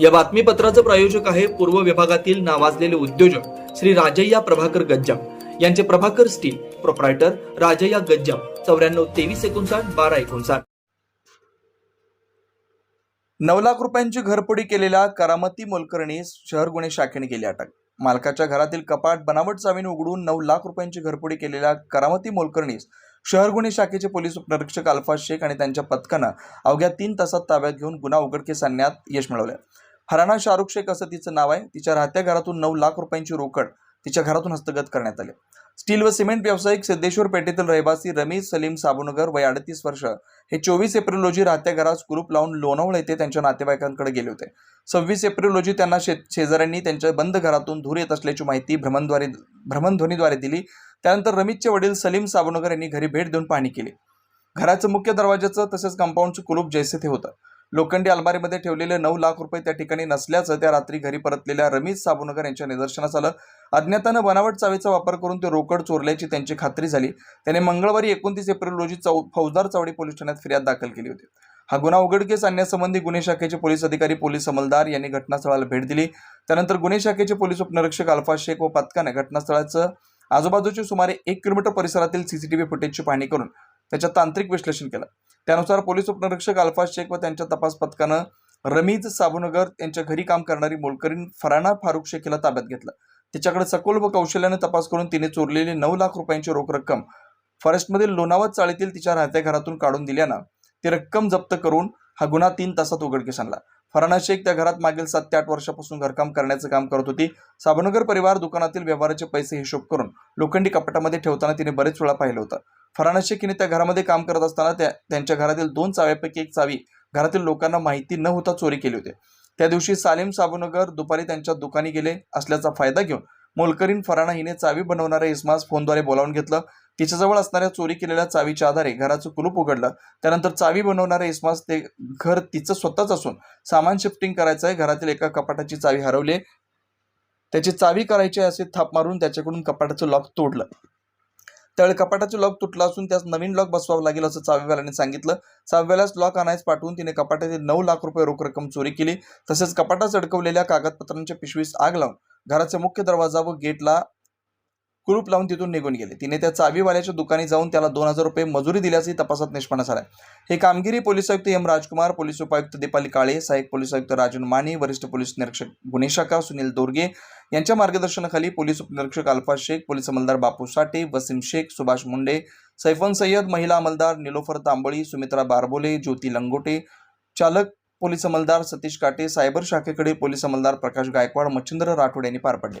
या बातमीपत्राचं प्रायोजक आहे पूर्व विभागातील नावाजलेले उद्योजक श्री राजय्या प्रभाकर गज्जाम. यांचे प्रभाकर स्टील प्रोप्रायटर राजय्या गज्जाम. चौऱ्याण्णव तेवीस एकोणसाठ बारा एकोणसाठ. नऊ लाख रुपयांची घरफोडी केलेल्या करामती मोलकर्णीस शहर गुन्हे शाखेने केली अटक. मालकाच्या घरातील कपाट बनावट चावीने उघडून नऊ लाख रुपयांची घरफोडी केलेल्या करामती मोलकर्णीस शहर गुन्हे शाखेचे पोलीस उपनिरीक्षक अल्फाज शेख आणि त्यांच्या पथकानं अवघ्या तीन तासात ताब्यात घेऊन गुन्हा उघडकीस आणण्यात यश मिळवलं. हराना शाहरुख शेख असं तिचं नाव आहे. तिच्या राहत्या घरातून नऊ लाख रुपयांची रोकड तिच्या घरातून हस्तगत करण्यात आले. स्टील व सिमेंट व्यावसायिक सिद्धेश्वर पेठेतील रहिवासी रमेश सलीम साबुनगर वय अडतीस वर्ष हे चोवीस एप्रिल रोजी राहत्या घरात कुरूप लावून लोणावळ येथे त्यांच्या नातेवाईकांकडे गेले होते. सव्वीस एप्रिल रोजी त्यांना शे शेजाऱ्यांनी त्यांच्या बंद घरातून धूर येत असल्याची माहिती भ्रमणद्वारे भ्रमणध्वनीद्वारे दिली. त्यानंतर रमीजचे वडील सलीम साबुनगर यांनी घरी भेट देऊन पाहणी केली. घराचं मुख्य दरवाजाचं तसेच कंपाऊंडचं कुलूप जैसे ते होतं. लोखंडी अलमारीमध्ये ठेवलेले नऊ लाख रुपये त्या ठिकाणी नसल्याचं त्या रात्री घरी परतलेल्या रमीज साबुनगर यांच्या निदर्शनास आलं. अज्ञातानं बनावट चावीचा वापर करून ते रोकड चोरल्याची त्यांची खात्री झाली. त्याने मंगळवारी एकोणतीस एप्रिल रोजी चौ फौजदार चावडी पोलीस ठाण्यात फिर्याद दाखल केली होती. हा गुन्हा उघडकीस आणण्यासंबंधी गुन्हे शाखेचे पोलीस अधिकारी पोलीस अंमलदार यांनी घटनास्थळाला भेट दिली. त्यानंतर गुन्हे शाखेचे पोलीस उपनिरीक्षक अल्फा शेख व पथकाने घटनास्थळाचं आजूबाजूचे सुमारे एक किलोमीटर परिसरातील सीसीटीव्ही फुटेजची पाहणी करून त्याच्या तांत्रिक विश्लेषण केलं. त्यानुसार पोलीस उपनिरीक्षक अल्फा शेख व त्यांच्या तपास पथकानं रमीज साबुनगर यांच्या घरी काम करणारी मोलकरीन फराना फारुख शेख हिला ताब्यात घेतलं. तिच्याकडे सखोल व कौशल्याने तपास करून तिने चोरलेली नऊ लाख रुपयांची रोख रक्कम फॉरेस्टमधील लोणावत चाळीतील तिच्या राहत्या घरातून काढून दिल्यानं ती रक्कम जप्त करून हा गुन्हा तीन तासात उघडकीस आणला. फराना शेख त्या घरात मागील सात ते आठ वर्षापासून घरकाम करण्याचं काम करत होती. साबनगर परिवार दुकानातील व्यवहाराचे पैसे हिशोब करून लोखंडी कपाटामध्ये ठेवताना तिने बरेच वेळा पाहिलं होतं. फरहान शेख हिने त्या घरामध्ये काम करत असताना त्या त्यांच्या घरातील दोन चाव्यापैकी एक चावी घरातील लोकांना माहिती न होता चोरी केली होती. त्या दिवशी सालीम साबुनगर दुपारी त्यांच्या दुकानी गेले असल्याचा फायदा घेऊन मोलकरीन फराणा हिने चावी बनवणाऱ्या इस्मास फोनद्वारे बोलावून घेतलं. तिच्याजवळ असणाऱ्या चोरी केलेल्या चावीच्या आधारे घराचं कुलूप उघडलं. त्यानंतर चावी बनवणाऱ्या इस्मास ते घर तिचं स्वतःच असून सामान शिफ्टिंग करायचं आहे घरातील एका कपाटाची चावी हरवली त्याची चावी करायची असे थाप मारून त्याच्याकडून कपाटाचं लॉक तोडलं. त्यावेळी लॉक तुटला असून त्यास नवीन लॉक बसवावं लागेल असं चावीवाल्याने सांगितलं. चाव्यालाच लॉक आणायच पाठवून तिने कपाटातील नऊ लाख रुपये रोख रक्कम चोरी केली. तसेच कपाटात अडकवलेल्या कागदपत्रांच्या पिशवीस आग लावून घराचा मुख्य दरवाजा व गेटला कुलूप लावून तिथून निघून गेले. तिने त्या चावीवाल्याच्या दुकानी जाऊन त्याला दोन हजार रुपये मजुरी दिल्याचंही तपासात निष्पन्न झालं हे कामगिरी पोलीस आयुक्त एम राजकुमार पोलीस उपायुक्त दीपाली काळे सहाय्यक पोलीस आयुक्त राजन माने वरिष्ठ पोलीस निरीक्षक गुन्हे शाखा सुनील दोरगे यांच्या मार्गदर्शनाखाली पोलीस उपनिरीक्षक अल्फा शेख पोलीस अंमलदार बापू साठे वसीम शेख सुभाष मुंडे सैफन सय्यद महिला अंमलदार निलोफर तांबळी सुमित्रा बारबोले ज्योती लंगोटे चालक पोलीस अंमलदार सतीश काटे सायबर शाखेकडे पोलीस अंमलदार प्रकाश गायकवाड मच्छिंद्र राठोड यांनी पार पडले.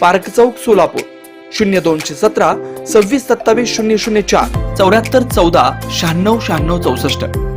पार्क चौक सोलापूर. शून्य दोनशे सतरा सव्वीस सत्तावीस शून्य शून्य चार. चौऱ्याहत्तर चौदा शहाण्णव शहाण्णव चौसष्ट.